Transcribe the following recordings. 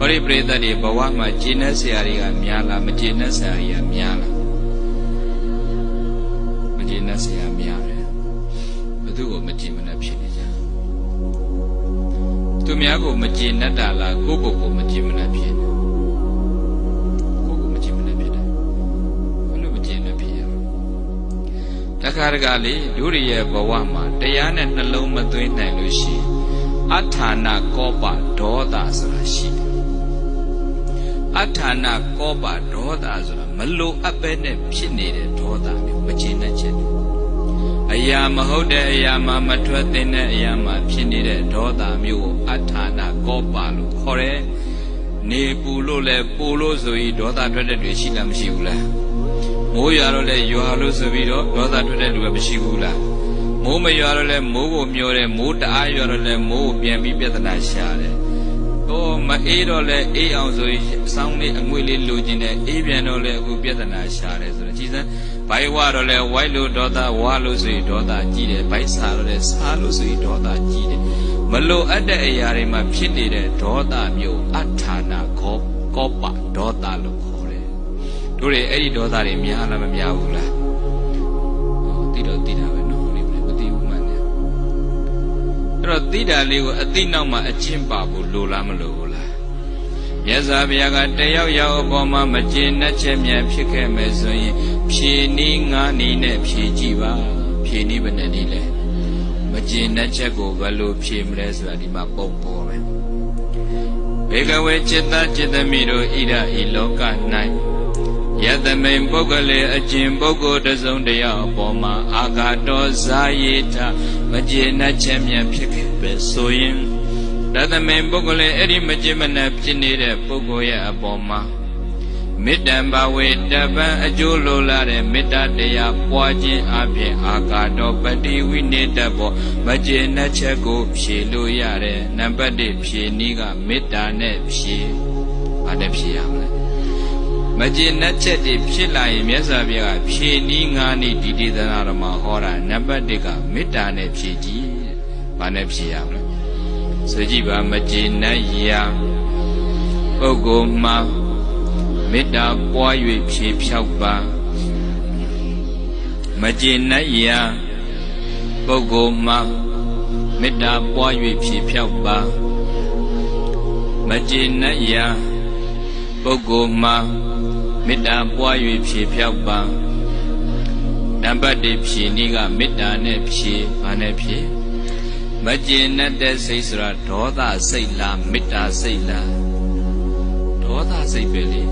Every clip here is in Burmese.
ဟောဒီပရိသတ်တွေဘဝမှာကျင့်တဲ့ဆရာတွေကများလားမကျင့်တဲ့ဆရာတွေကများလားမကျင့်တဲ့ဆရာများတယ်ဘသူကိုမကျင့်မနဲ့ဖြစ်နေကြသူများကိုမကျင့်တတ်တာလားကိုယ့်ကိုယ်ကိုမကျင့်မနဲ့ဖြစ်နေကိုယ့်ကိုမကျင့်မနဲ့ဖြစ်တယ်ဘယ်လိုမကျင့်နဲ့ဖြစ်ရလဲတခါတခါလေဒုရိယဘဝမှာတရားနဲ့နှလုံးမသွင်းနိုင်လို့ရှိရင်အထာဏကောပဒေါသဆိုတာရှိတယ် အထာဏကောပဒေါသဆိုတာမလိုအပ်ပဲနဲ့ဖြစ်နေတဲ့ဒေါသမျိုးမကျေနပ်ချက်တွေအရာမဟုတ်တဲ့အရာမှာမထွက်သင့်တဲ့အရာမှာဖြစ်နေတဲ့ဒေါသမျိုးကိုအထာဏကောပလို့ခေါ်တယ်နေပူလို့လဲပူလို့ဆိုပြီးဒေါသထွက်တဲ့တွေရှိလားမရှိဘူးလားမိုးရွာတော့လဲရွာလို့ဆိုပြီးတော့ဒေါသထွက်တဲ့လူကမရှိဘူးလားမိုးမရွာတော့လဲမိုးကိုမျောတယ်မိုးတအားရွာတော့လဲမိုးကိုပြန်ပြီးပြဿနာရှာတယ် ဟောမအေးတော့လဲအေးအောင်ဆိုရင်အဆောင်လေးအငွေလေးလိုချင်တယ်အေးပြန်တော့လဲအခုပြဿနာရှာတယ်ဆိုတော့ကြည်စမ်းဘိုင်ဝါတော့လဲဝိုက်လို့ဒေါသဝါလို့ဆိုရင်ဒေါသကြီးတယ်ဘိုက်စားတော့လဲစားလို့ဆိုရင်ဒေါသကြီးတယ်မလိုအပ်တဲ့အရာတွေမှာဖြစ်နေတဲ့ဒေါသမျိုးအထာနာခောကောပဒေါသလို့ခေါ်တယ်တို့တွေအဲ့ဒီဒေါသတွေများလားမများဘူးလားဟောတိတော့တိတာ တော့တိတာလေးကိုအတိနောက်မှာအချင်းပါဖို့လိုလားမလိုဘူးလားမြတ်စွာဘုရားကတယောက်ယောက်အပေါ်မှာမကျေနပ်ချက်များဖြစ်ခဲ့မယ်ဆိုရင်ဖြေနည်းငါးနည်းနဲ့ဖြေကြည့်ပါဖြေနည်းဘယ်နဲ့နည်းလဲမကျေနပ်ချက်ကိုဘယ်လိုဖြေမလဲဆိုတာဒီမှာပုံပေါ်ပဲဘေကဝေจิตတจิตမိတို့ဣဒဤလောက၌ ယတမိန်ပုဂ္ဂလေအကျင့်ပုဂ္ဂိုလ်တစ်စုံတစ်ယောက်အပေါ်မှာအာဃာတော်ဇာယေထမကျေနပ်ချက်များဖြစ်ခဲ့ပဲဆိုရင်တသမင်ပုဂ္ဂလေအဲ့ဒီမကျေမနပ်ဖြစ်နေတဲ့ပုဂ္ဂိုလ်ရဲ့အပေါ်မှာမေတ္တံဘာဝေတပံအကျိုးလိုလာတဲ့မေတ္တာတရားပွားခြင်းအပြင်အာဃာတော်ပတိဝိနေတဘောမကျေနပ်ချက်ကို ဖြေလို့ရတယ်နံပါတ်1ဖြေနည်းကမေတ္တာနဲ့ဖြေဘာနဲ့ဖြေရမလဲ မကျေနပ်ချက်တွေဖြစ်လာရင်မြတ်စွာဘုရားကဖြေနည်းငါးနည်းဒီဒေသနာတော်မှာဟောတာနံပါတ်1ကမေတ္တာနဲ့ဖြေကြည့်တဲ့ဘာနဲ့ဖြေရမလဲဆိုကြည့်ပါမကျေနပ်ရာပုဂ္ဂိုလ်မှာမေတ္တာပွား၍ဖြေဖြောက်ပါမကျေနပ်ရာပုဂ္ဂိုလ်မှာမေတ္တာပွား၍ဖြေဖြောက်ပါမကျေနပ်ရာ ပုဂ္ဂိုလ်မှာမေတ္တာပွား၍ဖြေဖြောက်ပါနံပါတ်1ဖြေနည်းကမေတ္တာနဲ့ဖြေဘာနဲ့ဖြေမကျေနပ်တဲ့စိတ်ဆိုတာဒေါသစိတ်လားမေတ္တာစိတ်လားဒေါသစိတ်ပဲလေ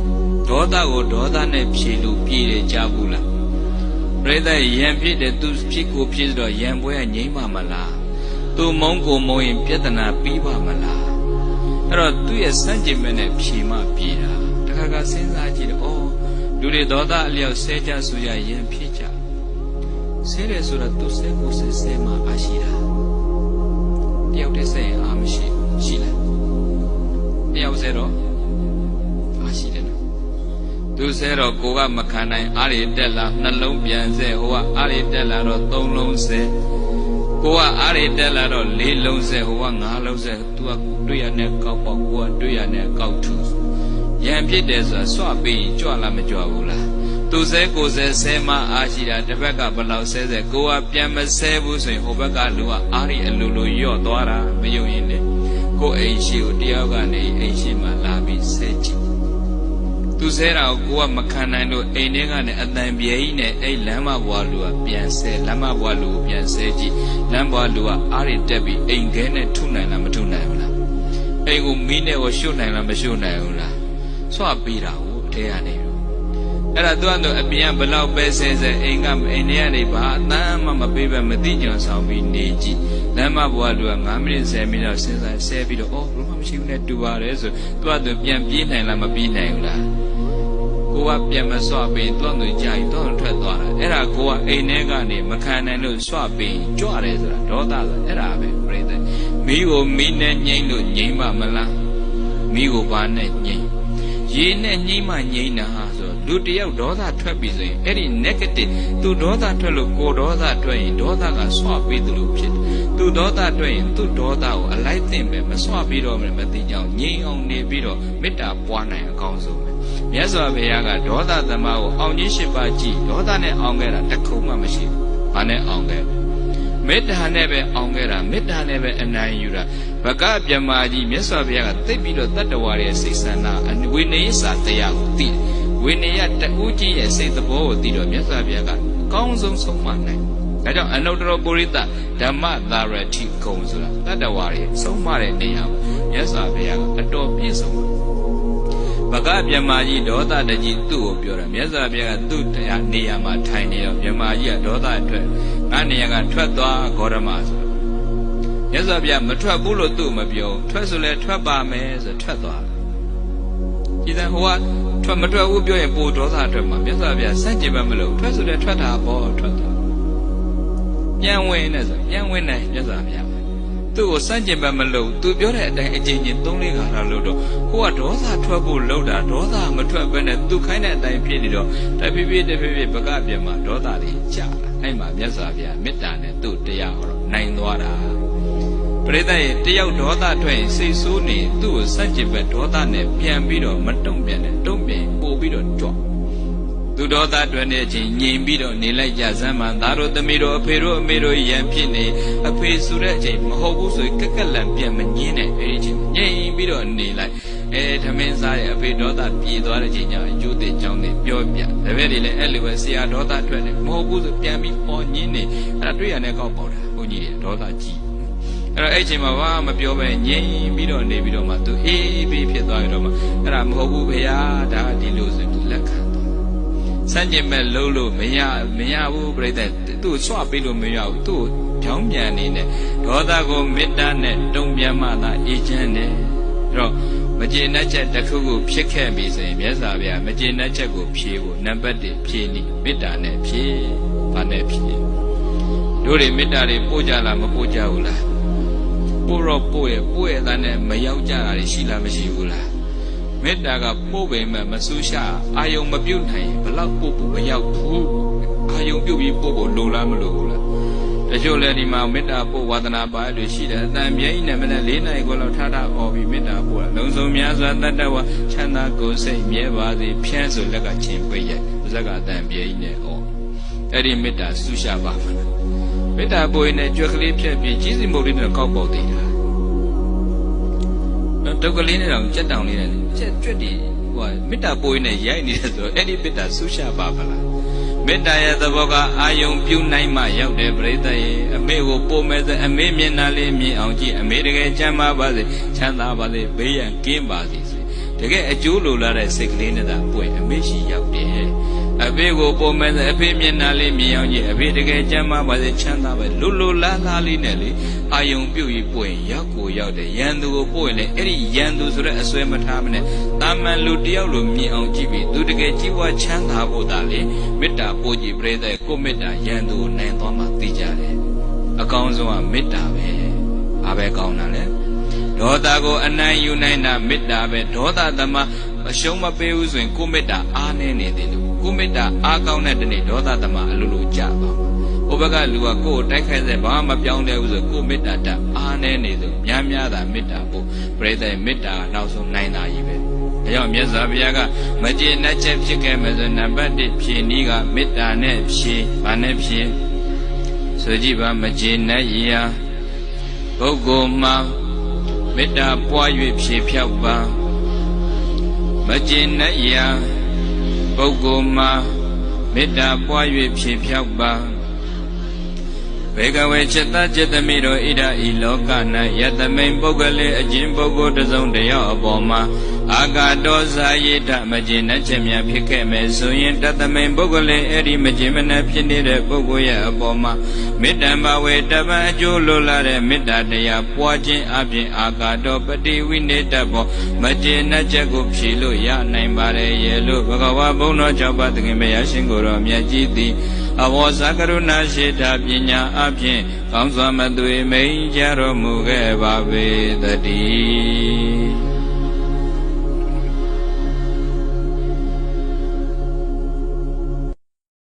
ဒေါသကိုဒေါသနဲ့ဖြေလို့ပြည့်တယ်ကြဘူးလားပြိဿယံဖြစ်တယ်သူဖြစ်ကိုဖြစ်တော့ယံပွဲကငြိမ့်ပါမလားသူမုန်းကိုမုန်းရင်ပြဿနာပြီးပါမလားအဲ့တော့သူ့ရဲ့စန့်ကျင်မဲ့နဲ့ဖြေမှပြေတာ တခါကစဉ်းစားကြည့်တယ်ဩလူတွေဒေါသအလျောက်ဆဲကြဆိုကြယံဖြစ်ကြဆဲတယ်ဆိုတာသူဆဲကိုဆဲဆဲမှအရှိတာတယောက်တည်းဆဲရင်အာမရှိရှိလားတယောက်ဆဲတော့အာရှိတယ်နော်သူဆဲတော့ကိုကမခံနိုင်အားရတက်လာနှလုံးပြန်ဆဲဟိုကအားရတက်လာတော့သုံးလုံးဆဲကိုကအားရတက်လာတော့လေးလုံးဆဲဟိုကငါးလုံးဆဲသူကတွေ့ရတဲ့ကောက်ပေါ့ကိုကတွေ့ရတဲ့ကောက်ထူ ရံဖြစ်တယ်ဆိုတာစွပြီးကြွလာမကြွဘူးလားသူဆဲကိုဆဲဆဲမအားရှိတာတစ်ဘက်ကဘလောက်ဆဲဆဲကိုကပြန်မဆဲဘူးဆိုရင်ဟိုဘက်ကလူကအားရအလိုလိုညော့သွားတာမယုံရင်လေကိုအိမ်ရှိကိုတယောက်ကနေအိမ်ရှိမှလာပြီးဆဲကြည့်သူဆဲတာကိုကိုကမခံနိုင်လို့အိမ်ထဲကနေအတန်ပြေကြီးနဲ့အဲ့လမ်းမဘွားလူကပြန်ဆဲလမ်းမဘွားလူကိုပြန်ဆဲကြည့်လမ်းဘွားလူကအားရတက်ပြီးအိမ်ခဲနဲ့ထုနိုင်လားမထုနိုင်ဘူးလားအိမ်ကိုမီးနဲ့ကိုရှုပ်နိုင်လားမရှုပ်နိုင်ဘူးလား ဆွပေးတာကိုအထဲကနေပြီးအဲ့ဒါသူကတော့အပြင်ကဘလောက်ပဲဆဲဆဲအိမ်ကအိမ်ထဲကနေဘာအတန်းမှမပေးပဲမသိကြံဆောင်ပြီးနေကြည့်လမ်းမဘွားလူက9မိနစ်10မိနစ်တော့စဉ်းစားဆဲပြီးတော့အော်ဘလို့မှမရှိဘူးနဲ့တူပါတယ်ဆိုသူကသူပြန်ပြေးနိုင်လားမပြေးနိုင်ဘူးလားကိုကပြန်မဆွပေးတွန့်သူကြာရင်တွန့်ထွက်သွားတာအဲ့ဒါကိုကအိမ်ထဲကနေမခံနိုင်လို့ဆွပေးကြွတယ်ဆိုတာဒေါသဆိုအဲ့ဒါပဲပြိတ္တမိကိုမိနဲ့ငိမ့်လို့ငိမ့်ပါမလားမိကိုဘာနဲ့ငိမ့် ရေနဲ့ငိမ့်မှငိမ့်တာဆိုလူတယောက်ဒေါသထွက်ပြီဆိုရင်အဲ့ဒီ negative သူဒေါသထွက်လို့ကိုဒေါသထွက်ရင်ဒေါသကဆွပေးသလိုဖြစ်တယ်သူဒေါသထွက်ရင်သူဒေါသကိုအလိုက်တင်ပဲမဆွပြီးတော့မသိကြအောင်ငြိမ်အောင်နေပြီးတော့မေတ္တာပွားနိုင်အကောင်းဆုံးပဲမြတ်စွာဘုရားကဒေါသသမားကိုအောင်ကြီးရှိပါကြည့်ဒေါသနဲ့အောင်ခဲ့တာတစ်ခုမှမရှိဘူးဘာနဲ့အောင်ခဲ့ မေတ္တာနဲ့ပဲအောင်ခဲ့တာမေတ္တာနဲ့ပဲအနိုင်ယူတာဘကဗြဟ္မာကြီးမြတ်စွာဘုရားကသိပြီးတော့တတ္တဝါရဲ့စိတ်ဆန္ဒဝိနည်းစာတရားကိုသိတယ်ဝိနည်းတူးကြီးရဲ့စိတ်သဘောကိုသိတော့မြတ်စွာဘုရားကအကောင်းဆုံးဆုံးမနိုင်ဒါကြောင့်အနုတ္တရပုရိသဓမ္မသာရတိကုံဆိုတာတတ္တဝါရဲ့ဆုံးမတဲ့နေရာကိုမြတ်စွာဘုရားကအတော်ပြည့်စုံတယ်ဘဂ ဗြဟ္မာကြီးဒေါသတကြီးသူ့ကိုပြောတာမြတ်စွာဘုရားကသူ့တရားနေရာမှာထိုင်နေတော့ဗြဟ္မာကြီးကဒေါသအတွက်ငါနေရာကထွက်သွားဂေါရမဆိုမြတ်စွာဘုရားမထွက်ဘူးလို့သူ့မပြောထွက်ဆိုလဲထွက်ပါမယ်ဆိုထွက်သွားဒီတဲ့ဟိုကထွက်မထွက်ဘူးပြောရင်ပိုဒေါသအတွက်မှာမြတ်စွာဘုရားစန့်ကျင်ဘက်မလို့ထွက်ဆိုလဲထွက်တာပေါ့ထွက်သွားပြန်ဝင်နေဆိုပြန်ဝင်နိုင်မြတ်စွာဘုရား သူ့ကိုစန့်ကျင်ဘက်မလို့သူပြောတဲ့အတိုင်းအကျဉ်းချင်း၃လေးခါတော့လို့တော့ဟိုကဒေါသထွက်ဖို့လှုပ်တာဒေါသမထွက်ဘဲနဲ့သူခိုင်းတဲ့အတိုင်းဖြစ်နေတော့တဖြည်းဖြည်းတဖြည်းဖြည်းပကပြမှာဒေါသတွေကြာလာအဲ့မှာမြတ်စွာဘုရားမေတ္တာနဲ့သူ့တရားဟောတော့နိုင်သွားတာပရိသတ်ရဲ့တယောက်ဒေါသထွက်ရင်စိတ်ဆိုးနေသူ့ကိုစန့်ကျင်ဘက်ဒေါသနဲ့ပြန်ပြီးတော့မတုံ့ပြန်နဲ့တုံ့ပြန်ပို့ပြီးတော့ကြွသူ ဒေါသတွေ့နေချင်းငြိမ်ပြီးတော့နေလိုက်ကြစမ်းမှသားတို့သမီးတို့အဖေတို့အမေတို့ရံဖြစ်နေအဖေဆိုတဲ့အချိန်မဟုတ်ဘူးဆိုရင်ကက်ကက်လန်ပြန်မငင်းနဲ့အဲဒီချင်းငြိမ်ပြီးတော့နေလိုက်အဲထမင်းစားရဲ့အဖေဒေါသပြေသွားတဲ့ချိန်ကျအကျိုးတဲ့ကြောင်းတွေပြောပြတပည့်တွေလည်းအဲ့လိုပဲဆရာဒေါသထွက်နေမဟုတ်ဘူးဆိုပြန်ပြီးပေါ်ငင်းနေအဲ့ဒါတွေ့ရတဲ့ကောက်ပေါက်တာဘုန်းကြီးတွေဒေါသကြီးအဲ့တော့အဲ့ချိန်မှာဘာမပြောပဲငြိမ်ပြီးတော့နေပြီးတော့မှသူအေးပြီးဖြစ်သွားရတော့မှအဲ့ဒါမဟုတ်ဘူးဖေဟာဒါဒီလိုဆိုသူလက်ခံ စန့်ကျင်မဲ့လုံးလို့မရမရဘူးပြိတ္တသူ့ဆွပေးလို့မရဘူးသူ့ကြောင်းပြန်နေနဲ့ဒေါသကိုမေတ္တာနဲ့တုံ့ပြန်မှသာအေးချမ်းတယ်အဲ့တော့မကျေနပ်ချက်တစ်ခုခုဖြစ်ခဲ့ပြီဆိုရင်မြတ်စွာဘုရားမကျေနပ်ချက်ကိုဖြေဖို့နံပါတ်1ဖြေနည်းမေတ္တာနဲ့ဖြေဘာနဲ့ဖြေတို့တွေမေတ္တာတွေပို့ကြလားမပို့ကြဘူးလားပို့တော့ပို့ရဲ့ပို့ရဲ့သားနဲ့မရောက်ကြတာရှိလားမရှိဘူးလား မေတ္တာကပို့ပေမဲ့မဆူရှာအာယုံမပြုတ်နိုင်ဘလောက်ပို့ဖို့မရောက်ဘူးအာယုံပြုတ်ပြီးပို့ဖို့လိုလားမလိုဘူးလားတချို့လည်းဒီမှာမေတ္တာပို့ဝါသနာပါလို့ရှိတယ်အတန်ပြင်းနဲ့မနဲ့၄နိုင်ခွဲလောက်ထားထားអော်ပြီးမေတ္တာပို့တာလုံစုံများစွာတတ္တဝချမ်းသာကိုယ်စိတ်မြဲပါစေဖြန်းဆိုလက်ကချင်းပိတ်ရဲ့ပါဇက်ကအတန်ပြင်းနဲ့អော်အဲ့ဒီမေတ္တာဆူရှာပါမလားမေတ္တာပို့ရင်လည်းကြွက်ကလေးဖြတ်ပြီးကြီးစီမုတ်လေးနဲ့ကောက်ပေါက်သေးတာ ဒုက္ကလေးနဲ့တော့ကြက်တောင်လေးနဲ့ကြက်ကြွက်တီဟိုမေတ္တာပို့ရင်လည်းရိုက်နေတယ်ဆိုတော့အဲ့ဒီမေတ္တာဆူရှာပါမလားမေတ္တာရဲ့သဘောကအာယုံပြုနိုင်မှရောက်တယ်ပြိဿရဲ့အမေကိုပို့မဲ့စအမေမျက်နှာလေးမြင်အောင်ကြည့်အမေတကယ်ချမ်းသာပါစေချမ်းသာပါစေဘေးရန်ကင်းပါစေတကယ်အကျိုးလိုလာတဲ့စိတ်ကလေးနဲ့သာပွင့်အမေရှိရောက်တယ် အဖေကိုပုံမဲ့အဖေမျက်နှာလေးမြင်အောင်ကြည့်အဖေတကယ်ကြမ်းပါပါစေချမ်းသာပါလူလူလားလားလေးနဲ့လေအာယုံပြုတ်ပြီးပွင့်ရောက်ကိုရောက်တယ်ရန်သူကိုပို့ရင်လေအဲ့ဒီရန်သူဆိုတဲ့အစွဲမထားမနဲ့တာမန်လူတယောက်လိုမြင်အောင်ကြည့်ပြီးသူတကယ်ကြည်ဝချမ်းသာဖို့သာလေမေတ္တာပို့ကြည့်ပြိတဲ့ကိုမေတ္တာရန်သူကိုနိုင်သွားမှသိကြတယ်အကောင်းဆုံးကမေတ္တာပဲဘာပဲကောင်းတာလဲဒေါသကိုအနိုင်ယူနိုင်တာမေတ္တာပဲဒေါသသမအရှုံးမပေးဘူးဆိုရင်ကိုမေတ္တာအားနေနေတယ်လို့ ကိုမေတ္တာအားကောင်းတဲ့တနေ့ဒေါသသမအလိုလိုကြပါဟိုဘက်ကလူကကိုယ်တိုက်ခိုက်တဲ့ဘာမှမပြောင်းလဲဘူးဆိုကိုမေတ္တာတအားနေနေဆိုများများသာမေတ္တာပို့ပြိဿမေတ္တာနောက်ဆုံးနိုင်တာကြီးပဲဒါကြောင့်မြတ်စွာဘုရားကမကျေနပ်ချက်ဖြစ်ခဲ့မယ်ဆိုနံပါတ်1ဖြေနည်းကမေတ္တာနဲ့ဖြေဘာနဲ့ဖြေဆိုကြည့်ပါမကျေနပ်ရာပုဂ္ဂိုလ်မှာမေတ္တာပွား၍ဖြေဖြောက်ပါမကျေနပ်ရာ ပုဂ္ဂိုလ်မှာမေတ္တာပွား၍ဖြေဖြောက်ပါ ဘေကဝေจิตတจิตသမီးတို့ဣဒဤလောက၌ယတမိန်ပုဂ္ဂလေအကျဉ်ပုဂ္ဂိုလ်တစုံတယောက်အပေါ်မှာအာကာတောဇာယိတမကျင်နှက်ချက်များဖြစ်ခဲ့မယ်ဆိုရင်တတမိန်ပုဂ္ဂလေအဲ့ဒီမကျင်မနှက်ဖြစ်နေတဲ့ပုဂ္ဂိုလ်ရဲ့အပေါ်မှာမေတ္တံဘဝေတပံအကျိုးလိုလာတဲ့မေတ္တာတရားပွားခြင်းအပြင်အာကာတောပတိဝိနေတဘောမကျင်နှက်ချက်ကိုဖြေလို့ရနိုင်ပါတယ်ရဲ့လို့ဘဂဝါဘုန်းတော်ကြောင့်ပါသခင်ဘုရားရှင်ကိုယ်တော်မြတ်ကြီးသည် အဘောဇကရုဏာရှိတာပညာအပြင်ကောင်းစွာမသွေမိန်ကြတော်မူခဲ့ပါပေတည်း